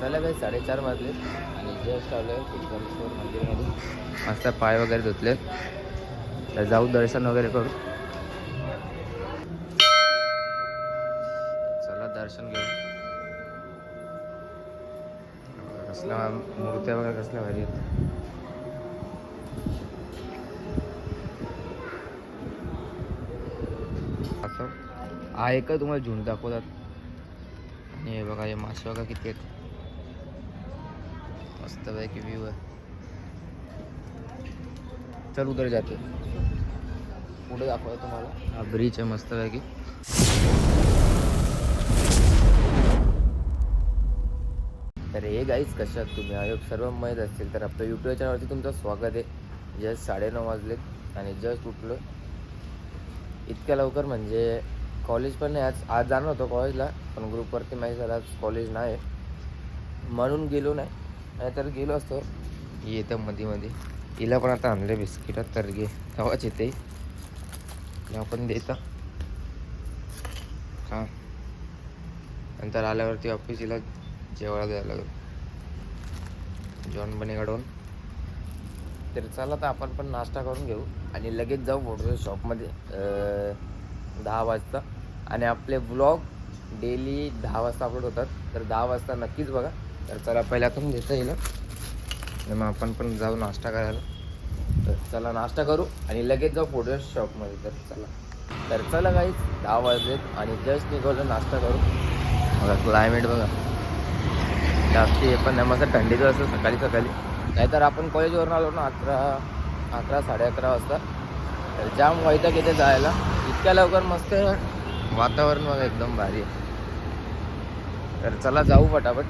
चला काही साडेचार वाजले. आणि जस्ट आलो आहे मंदिरमध्ये. मस्त पाय वगैरे धुतले तर जाऊ दर्शन वगैरे करू. चला दर्शन घेऊ. कसल्या मूर्त्या वगैरे कसल्या भारी आहेत असं. हा एक तुम्हाला झुंड दाखवतात. आणि हे बघा हे मासे बघा किती आहेत. मस्त पैकी व्ह्यू आहे. चल उधर जाते. पुढे दाखवतो तुम्हाला. हा ब्रिज आहे मस्त पैकी. तर हे गाईच कशात तुम्ही आयोग सर्व माहीत असतील तर आपल्या यूट्यूब चॅनलवरती तुमचं स्वागत आहे. जस्ट साडेनऊ वाजलेत आणि जस्ट उठलो. इतक्या लवकर म्हणजे कॉलेज पण नाही आज आज जाणार होतो कॉलेजला पण ग्रुपवरती माहीत झालं आज कॉलेज नाही. म्हणून गेलो नाही. तर गेलो असतो. येतं मध्ये मध्ये हिला पण आता आणले बिस्किटात तर घे. तवाच येते. हिला पण देता हां. नंतर आल्यावरती ऑफिस हिला जेवायला द्यायला लागेल. जॉन बने काढून तर चला तर आपण पण नाश्ता करून घेऊ. आणि लगेच जाऊ फोटो शॉपमध्ये दहा वाजता. आणि आपले ब्लॉग डेली दहा वाजता अपलोड होतात. तर दहा वाजता नक्कीच बघा. तर चला पहिल्यातून देता येईल आणि मग आपण पण जाऊ नाश्ता करायला. तर चला नाश्ता करू आणि लगेच जाऊ फोटो शॉपमध्ये तर चला. तर चला काहीच दहा वाजलेत आणि जस्ट निघालो नाश्ता करू. बघा क्लायमेट बघा. जास्त हे पण नाही मस्त थंडीचं असं सकाळी सकाळी. नाहीतर आपण कॉलेजवरून आलो ना अकरा अकरा साडे अकरा वाजता. तर जाम वैताग येते जायला. इतक्या लवकर मस्त वातावरण बघा एकदम भारी आहे. तर चला जाऊ फटाफट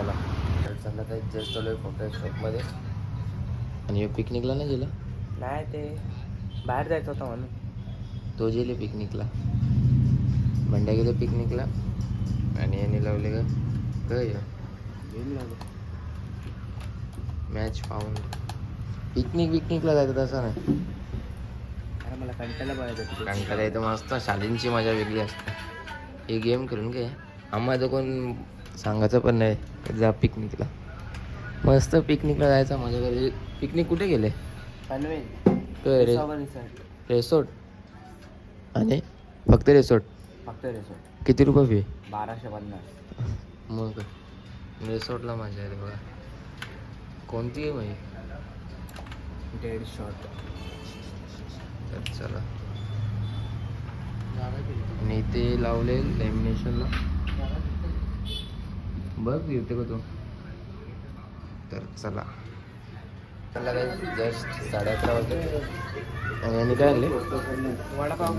चला. काही जस्ट आलो फोटो शॉपमध्ये आणि पिकनिकला नाही गेला? नाही ते बाहेर जायचं होतं म्हणून. तो गेले पिकनिकला बंड्या गेले पिकनिकला आणि यांनी लावले का काय मॅच पाहून पिकनिक पिकनिकला जायचं तसं नाही. अरे मला कंटाळा पाहिजे कंटाळा येतं मस्त. शालींची मजा वेगळी असते. हे गेम करून काय आम्हाला कोण सांगायचं पण नाही. जा पिकनिकला. मस्त पिकनिकला जायचं माझ्या घरी. पिकनिक कुठे गेले? रे. रिसॉर्ट आणि? फक्त रेसोर्ट? फक्त रिसॉर्ट. किती रुपये फी बाराशे पन्नास. मग रिसॉर्टला मजा येते बघा. कोणती आहे माही डेड शॉट. तर चला. आणि ते लावले लॅमिनेशनला. बघ येते का तो? तर चला. चला काय जस्ट साडे अकरा वाजले. आणि यांनी काय आणले? वडापाव.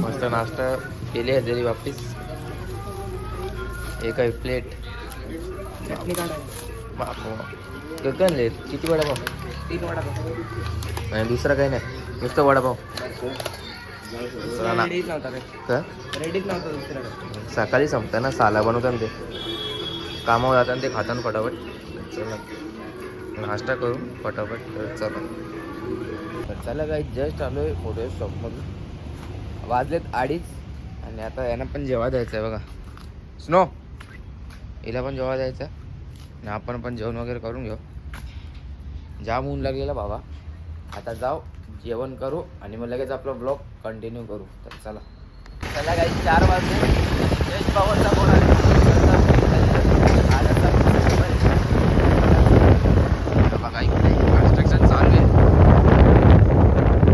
मस्त नाश्ता केली आहे तरी वापिस. एक आहे प्लेट बापो आणले? किती वडापाव? तीन वडापाव. आणि दुसरा काही नाही. नुसतं वडापाव. सकाळी संपतं ना साला बनवतात ते. कामावर जातात ते खातात फटाफट चला. नाश्ता करू फटाफट चला. चला काही जस्ट आलो आहे फोटो शॉपमधून वाजलेत अडीच आणि आता यांना पण जेव्हा द्यायचं आहे बघा. स्नो हिला पण जेव्हा द्यायचं आणि आपण पण जेवण वगैरे करून घेऊ. जाम ऊन लागलेला बाबा. आता जाऊ जेवण करू आणि मग लगेच आपला ब्लॉग कंटिन्यू करू. तर चला. चला काही चार वाजले. जयेश पवारचा फोन इकडे कन्स्ट्रक्शन चालू आहे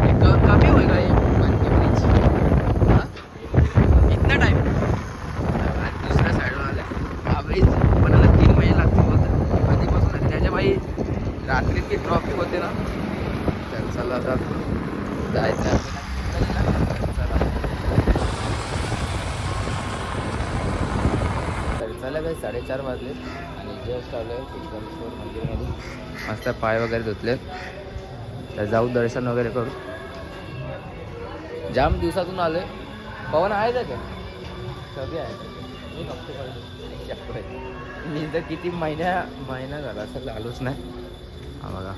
एक कमी होईल का इतना टाइम दुसऱ्या साईडवर आलं ब्रिज बनायला तीन महिने लागतील बोलतात आधीपासून त्याच्या बाई रात्रीची ट्रॉफिक होते ना तर चला आता जायचं आहे. चला तर साडेचार वाजले. आणि जस्ट आलो आहे एकदम मंदिरमध्ये. मस्त पाय वगैरे धुतले तर जाऊ दर्शन वगैरे करू. जाम दिवसातून आलोय. पवन आहे का? काय सगळे आहे? मी तर किती महिन्या महिना झाला असेल आलोच नाही. हा बघा.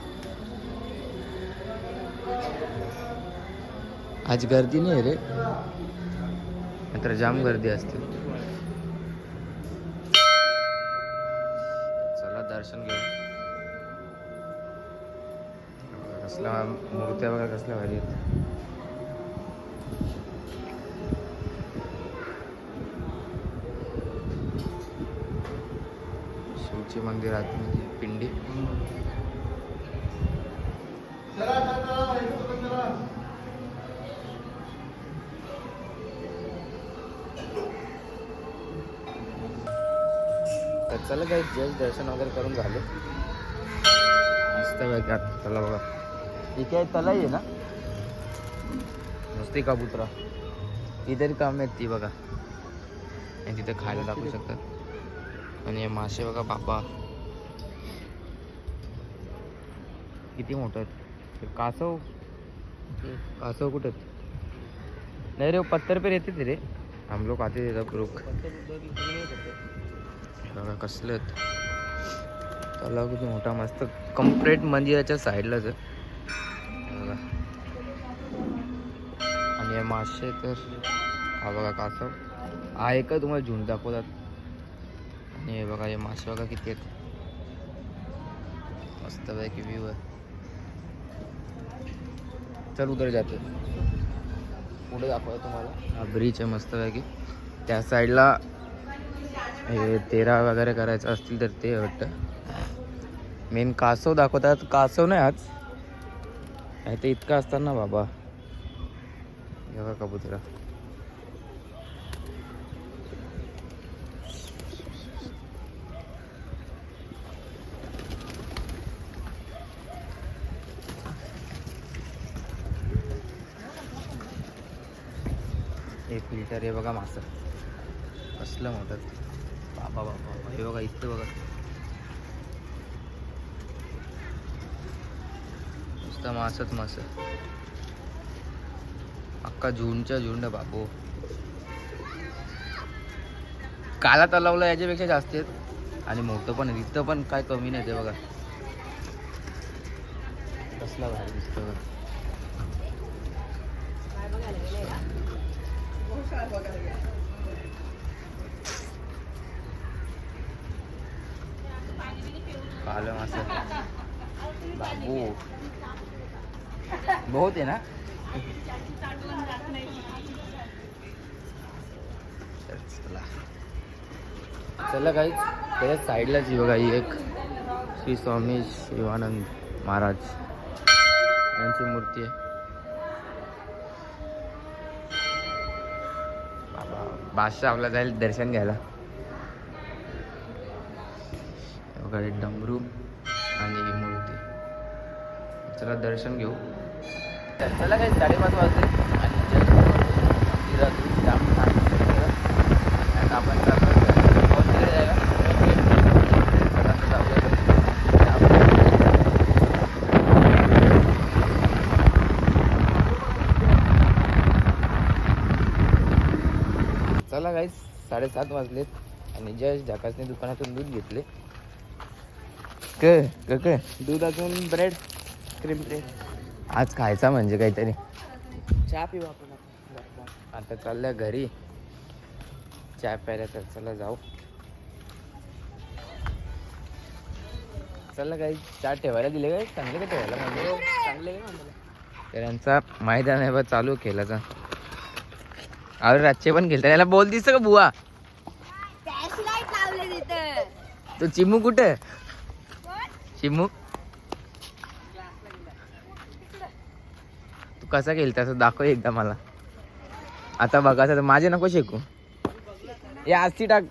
आज गर्दी नाही रे. नंतर जाम गर्दी असते. दर्शन घेऊ कसल्या मूर्त्या वगैरे कसल्या भारी आहेत. शिवची मंदिर आतमध्ये म्हणजे पिंडी. चला काही जस्ट दर्शन वगैरे करून झाले. मस्त आता चला बघा. इथे आहे तलाई आहे ना? नुसती कबुतरा. ती तरी काम आहेत ती बघा. आणि तिथे खायला दाखवू शकतात. आणि हे मासे बघा बाबा. किती मोठं आहेत. हे कासव? कासव कुठे? नाही रे वो पत्थर पे रहते थे रे. हम लोग आते थे तब रुक बघा कसले आहेत? तलाव किती मोठा मस्त कंप्लीट मंदिराच्या साईडलाच आहे. बघा. आणि हे मासे तर हा बघा कासव. हा एक तुम्हाला झुंड दाखवतात. आणि हे बघा हे मासे बघा किती आहेत. मस्त पैकी व्ह्यू आहे. चल उधर जाते. पुढे दाखवतो तुम्हाला. हा ब्रिज आहे मस्त पैकी त्या साईडला हे तेरा वगैरे करायचं असतील तर ते वाटतं मेन कासव दाखवतात. कासव नाही आज. नाही ते इतकं असताना बाबा. बघा कबुतरा. एक लिटर हे बघा मासं. कसलं मोठं. बाबा बाबा. हे बघा इथं बघा. नुसतं मासच मास. अख्खा झुंडच्या झुंड बापू. काला तलावला याच्यापेक्षा जास्त आहेत. आणि मोठं पण आहे इथं पण काय कमी नाही ते बघा. कसला भारी दिसतं बघा. कालं मासं बाबू. बहुत आहे ना? चला. चला काही त्याच्या साईडलाच बघा ही एक श्री स्वामी शिवानंद महाराज. यांची मूर्ती आहे. बाबा बादशाह आपला जाईल दर्शन घ्यायला. बघा हे डमरू आणि मूर्ती. चला दर्शन घेऊ. तर चला काही साडेपाच वाजले आणि जाम आणि आपण चला चला काही साडेसात वाजलेत आणि जस्ट झाकासने दुकानातून दूध घेतले. क क दूध अजून ब्रेड क्रीम ब्रेड आज खायचा म्हणजे काहीतरी. चहा पिऊ आपण आता. आता चालल्या घरी. चहा प्यायला तर चला जाऊ. चला काही चहा ठेवायला दिले काय चांगले का ठेवायला म्हणजे चांगले आहे ना आम्हाला. तर यांचा मैदान आहे बा चालू खेळाचा अरे रातचे पण खेळतात. याला बोल दिसतं का बुवा? लावले तिथे तो चिमू कुठे? चिमू तू कसा केली तसं दाखव एकदा मला. आता बघा तर माझे नको शिकू. हे आजची टाक.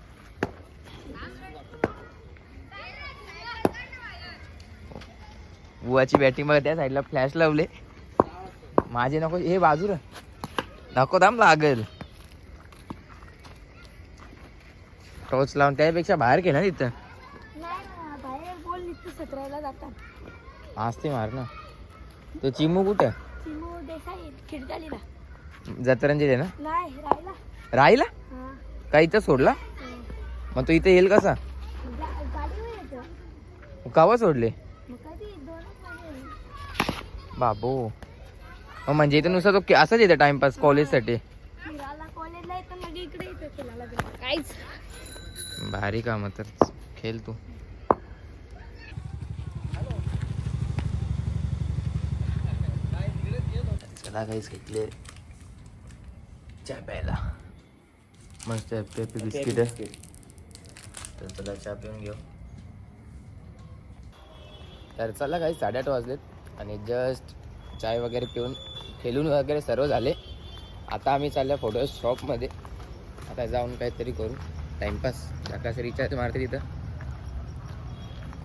बुवाची बॅटिंग बघा त्या साईडला फ्लॅश लावले. माझे नको हे बाजूला. नको थांब लागेल. टॉर्च लावून त्यापेक्षा बाहेर केला ना तिथं. सतराला जातात. मार ना. तो चिमू कुठं? चिमू देसाई खिडकालीला जत्रांचे ना? नाही राहिला. राहिला? हा. का इथं सोडला? मग तो इथं येईल कसा? कावा सोडले? बाबू. म्हणजे इथं नुसतं तो असाच येतं टाइमपास कॉलेजसाठी. काहीच. भारी काम तर खेळ तू. चला काहीच घेतले. चहा प्यायला. मस्त हॅपी हॅपी बिस्किट आहे. तर चला चहा पिऊन घेऊ. तर चला काही साडेआठ वाजलेत आणि जस्ट चाय वगैरे पिऊन खेळून वगैरे सर्व झाले. आता आम्ही चाललो फोटो शॉपमध्ये आता जाऊन काहीतरी करू. टाईमपास जगाचं रिचार्ज मारते तिथं.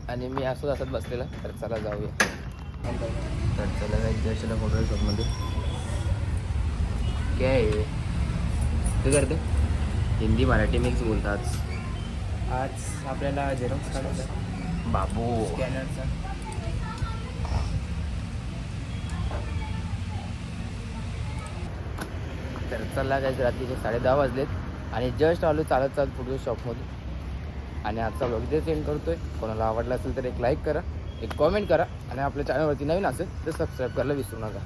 आणि मी असंच असत बसलेला. तर चला जाऊया. तर चला काही जस्ट फोटो शॉपमध्ये. काय आहे तू करते हिंदी मराठी मिक्स बोलतात. आज आपल्याला झेरॉक्स काढायचा बाबू. स्कॅनरचा तर चला काय रात्रीचे साडे दहा वाजलेत आणि जस्ट आलो चालत चालत फोटो शॉपमध्ये आणि आजचा ब्लॉग इथे सेंड करतोय. कोणाला आवडला असेल तर एक लाईक करा. एक कॉमेंट करा आणि आपल्या चॅनलवरती नवीन असेल तर सबस्क्राईब करायला विसरू नका.